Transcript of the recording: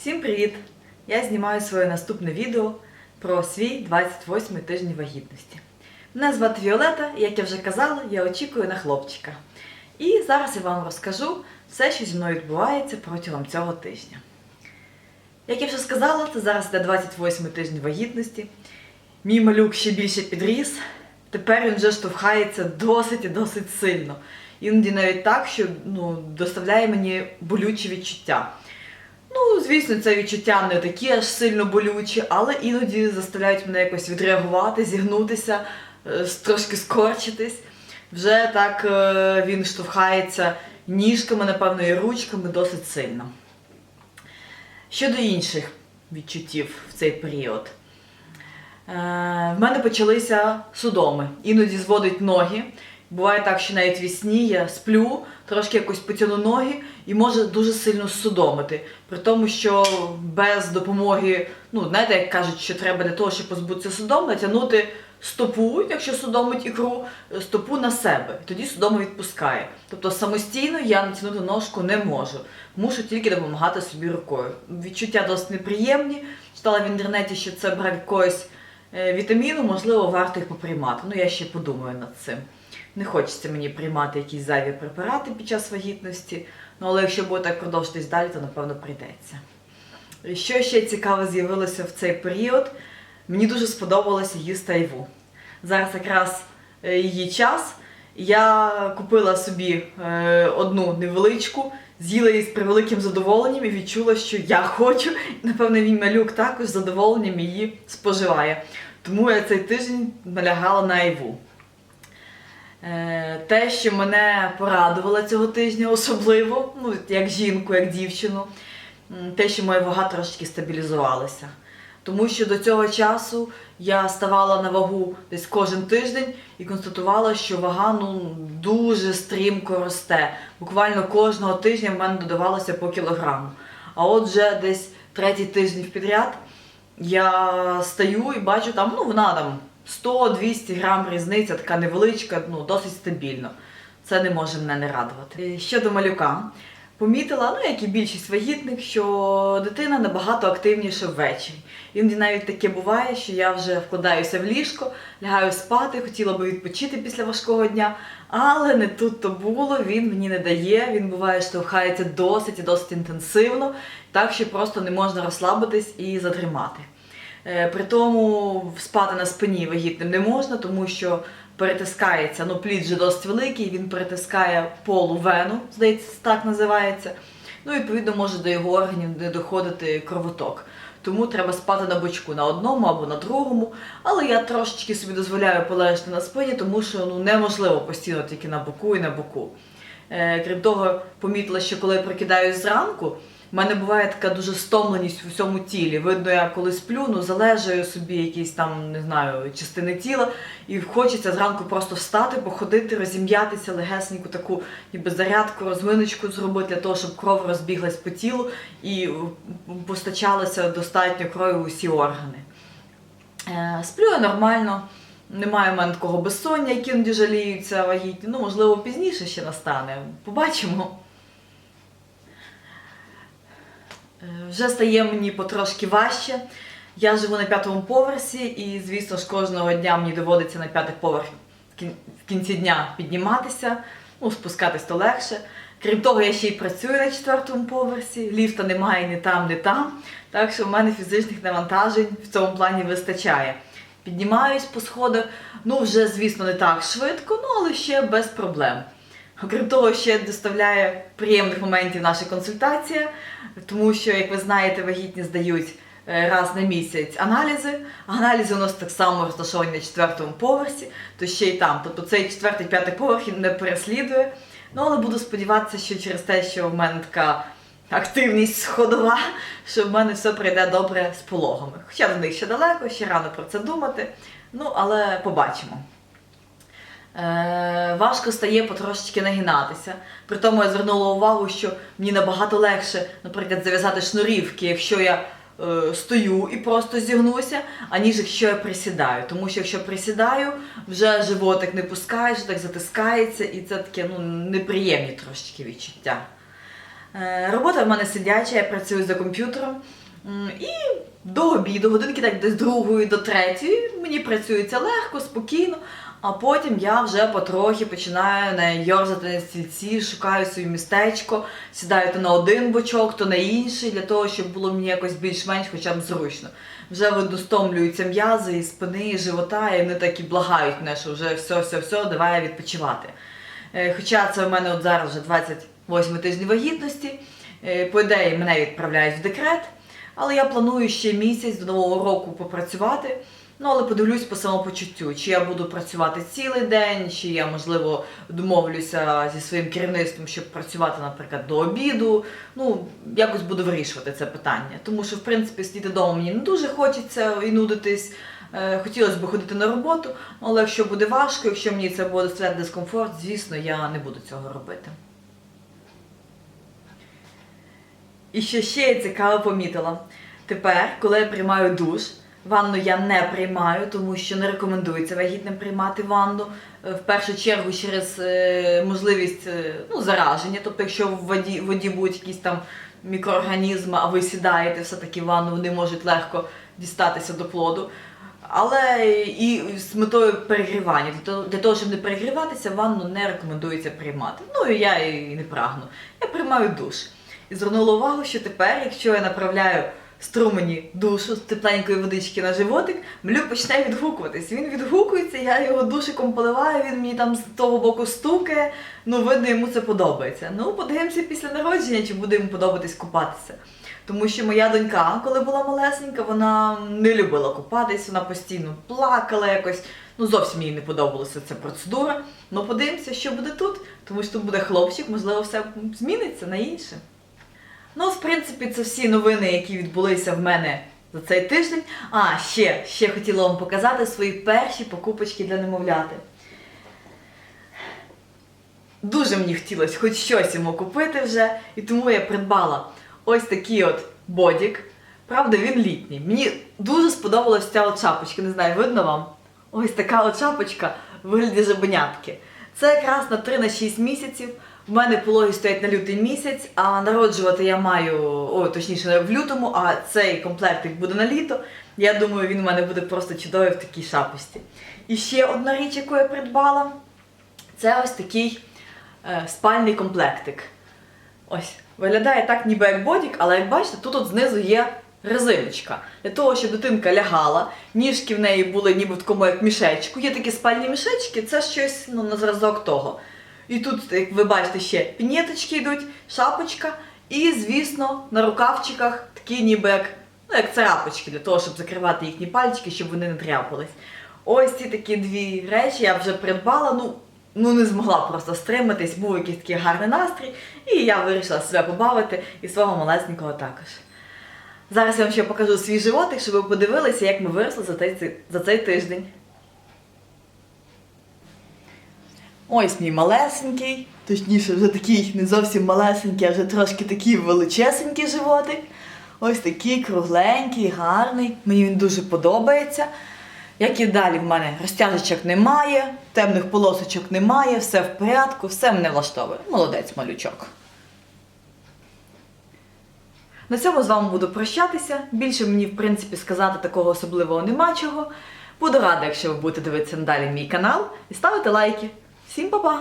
Всім привіт! Я знімаю своє наступне відео про свій 28 тиждень вагітності. Мене звати Віолета, і як я вже казала, я очікую на хлопчика. І зараз я вам розкажу все, що зі мною відбувається протягом цього тижня. Як я вже сказала, це зараз йде 28-й тиждень вагітності. Мій малюк ще більше підріс. Тепер він вже штовхається досить і досить сильно. Іноді навіть так, що ну, доставляє мені болючі відчуття. Ну, звісно, це відчуття не такі аж сильно болючі, але іноді заставляють мене якось відреагувати, зігнутися, е, трошки скорчитись. Вже так е, він штовхається ніжками, напевно, і ручками досить сильно. Щодо інших відчуттів в цей період. Е, в мене почалися судоми. Іноді зводить ноги. Буває так, що навіть в сні я сплю, трошки якось потягну ноги і може дуже сильно судомити. При тому, що без допомоги, ну, знаєте, як кажуть, що треба для того, щоб позбутися судом, натягнути стопу, якщо судомить ікру, стопу на себе. Тоді судома відпускає. Тобто самостійно я натягнути ножку не можу. Мушу тільки допомагати собі рукою. Відчуття досить неприємні. Читала в інтернеті, що це брак якогось е, вітаміну, можливо, варто їх поприймати. Ну, я ще подумаю над цим. Не хочеться мені приймати якісь зайві препарати під час вагітності, ну але якщо буде так продовжитись далі, то напевно прийдеться. Що ще цікаве з'явилося в цей період? Мені дуже сподобалося їсти айву. Зараз якраз е, її час. Я купила собі е, одну невеличку, з'їла її з превеликим задоволенням і відчула, що я хочу. Напевно, мій малюк також з задоволенням її споживає. Тому я цей тиждень налягала на айву. Е, Те, що мене порадувало цього тижня особливо, ну, як жінку, як дівчину, те, що моя вага трошки стабілізувалася. Тому що до цього часу я ставала на вагу десь кожен тиждень і констатувала, що вага ну, дуже стрімко росте. Буквально кожного тижня в мене додавалося по кілограму. А от вже десь третій тиждень підряд я стаю і бачу там, ну вона там 100-200 грам різниця, така невеличка, ну досить стабільно. Це не може мене не радувати. Е, Щодо малюка, помітила, ну як і більшість вагітних, що дитина набагато активніша ввечері. Іноді навіть таке буває, що я вже вкладаюся в ліжко, лягаю спати, хотіла би відпочити після важкого дня, але не тут то було, він мені не дає, він буває штовхається досить і досить інтенсивно, так що просто не можна розслабитись і задрімати. Е, При тому спати на спині вагітним не можна, тому що перетискається, ну плід вже досить великий, він перетискає полу вену, здається, так називається. Ну, відповідно, може до його органів не доходити кровоток. Тому треба спати на бочку на одному або на другому. Але я трошечки собі дозволяю полежати на спині, тому що ну, неможливо постійно тільки на боку і на боку. Е, крім того, помітила, що коли я прокидаюсь зранку, в мене буває така дуже стомленість в усьому тілі. Видно, я коли сплю, ну залежаю собі якісь там, не знаю, частини тіла, і хочеться зранку просто встати, походити, розім'ятися, легесеньку таку ніби зарядку, розминочку зробити для того, щоб кров розбіглась по тілу і е, постачалося достатньо крові в усі органи. Е, Сплю я нормально. Немає в мене такого безсоння, які жаліються вагітні. Ну, можливо, пізніше ще настане. Побачимо. Е, Вже стає мені потрошки важче. Я живу на п'ятому поверсі, і, звісно ж, кожного дня мені доводиться на п'ятий поверх в кінці дня підніматися, ну, спускатись то легше. Крім того, я ще й працюю на четвертому поверсі, ліфта немає ні там, ні там. Так що в мене фізичних навантажень в цьому плані вистачає. Піднімаюсь по сходах, ну вже, звісно, не так швидко, ну але ще без проблем. Окрім того, ще доставляє приємних моментів наша консультація, тому що, як ви знаєте, вагітні здають е, раз на місяць аналізи. Аналізи у нас так само розташовані на четвертому поверсі, то ще й там. Тобто цей четвертий, п'ятий поверх він не переслідує. Ну, але буду сподіватися, що через те, що в мене така активність сходова, що в мене все пройде добре з пологами. Хоча до них ще далеко, ще рано про це думати. Ну, але побачимо. Е, важко стає потрошечки нагинатися. При тому я звернула увагу, що мені набагато легше, наприклад, зав'язати шнурівки, якщо я е, стою і просто зігнуся, аніж якщо я присідаю. Тому що якщо присідаю, вже животик не пускає, так затискається, і це таке ну, неприємні трошечки відчуття. Е, Робота в мене сидяча, я працюю за комп'ютером. І до обіду, годинки так десь з другої до третьої, мені працюється легко, спокійно, а потім я вже потрохи починаю не йорзати на стільці, шукаю своє містечко, сідаю то на один бочок, то на інший, для того, щоб було мені якось більш-менш хоча б зручно. Вже видно стомлюються м'язи і спини, і живота, і вони так і благають мене, що вже все, все, все, давай відпочивати. Е, Хоча це в мене от зараз вже 28 тижні вагітності. Е, По ідеї мене відправляють в декрет, але я планую ще місяць до нового року попрацювати. Ну, але подивлюсь по самопочуттю, чи я буду працювати цілий день, чи я, можливо, домовлюся зі своїм керівництвом, щоб працювати, наприклад, до обіду. Ну, якось буду вирішувати це питання. Тому що, в принципі, сидіти вдома мені не дуже хочеться і нудитись. Е, Хотілося б ходити на роботу, але якщо буде важко, якщо мені це буде доставляти дискомфорт, звісно, я не буду цього робити. І що ще я цікаво помітила. Тепер, коли я приймаю душ, ванну я не приймаю, тому що не рекомендується вагітним приймати ванну. Е, В першу чергу через е, можливість е, ну, зараження. Тобто, якщо в воді, в воді будуть якісь там мікроорганізми, а ви сідаєте все-таки в ванну, вони можуть легко дістатися до плоду. Але і з метою перегрівання. Для того, щоб не перегріватися, ванну не рекомендується приймати. Ну і я і не прагну. Я приймаю душ. І звернула увагу, що тепер, якщо я направляю струмені душу з тепленької водички на животик, млюк почне відгукуватись. Він відгукується, я його душиком поливаю, він мені там з того боку стукає. Ну, видно, йому це подобається. Ну, подивимося після народження, чи буде йому подобатись купатися. Тому що моя донька, коли була малесенька, вона не любила купатись, вона постійно плакала якось. Ну, зовсім їй не подобалася ця процедура. Ну, подивимося, що буде тут, тому що тут буде хлопчик, можливо, все зміниться на інше. Ну, в принципі, це всі новини, які відбулися в мене за цей тиждень. А, ще, ще хотіла вам показати свої перші покупочки для немовляти. Дуже мені хотілося хоч щось йому купити вже, і тому я придбала ось такий от бодік. Правда, він літній. Мені дуже сподобалась ця от шапочка, не знаю, видно вам? Ось така от шапочка в вигляді жабенятки. Це якраз на 3 на 6 місяців. У мене пологи стоять на лютий місяць, а народжувати я маю, о, точніше, в лютому, а цей комплектик буде на літо. Я думаю, він у мене буде просто чудовий в такій шапочці. І ще одна річ, яку я придбала, це ось такий е, спальний комплектик. Ось, виглядає так, ніби як бодік, але як бачите, тут от знизу є резиночка. Для того, щоб дитинка лягала, ніжки в неї були ніби в такому як мішечку. Є такі спальні мішечки, це щось ну, на зразок того. І тут, як ви бачите, ще пінеточки йдуть, шапочка, і, звісно, на рукавчиках такі ніби як, ну, як царапочки, для того, щоб закривати їхні пальчики, щоб вони не тряпались. Ось ці такі дві речі я вже придбала. Ну, ну не змогла просто стриматись, був якийсь такий гарний настрій, і я вирішила себе побавити і свого малесенького також. Зараз я вам ще покажу свій животик, щоб ви подивилися, як ми виросли за цей, за цей тиждень. Ось мій малесенький, точніше, вже такий не зовсім малесенький, а вже трошки такий величесенький животик. Ось такий кругленький, гарний. Мені він дуже подобається. Як і далі в мене розтяжечок немає, темних полосочок немає, все в порядку, все мене влаштовує. Молодець малючок. На цьому з вами буду прощатися. Більше мені, в принципі, сказати такого особливого нема чого. Буду рада, якщо ви будете дивитися надалі мій канал і ставити лайки. Всім па-па!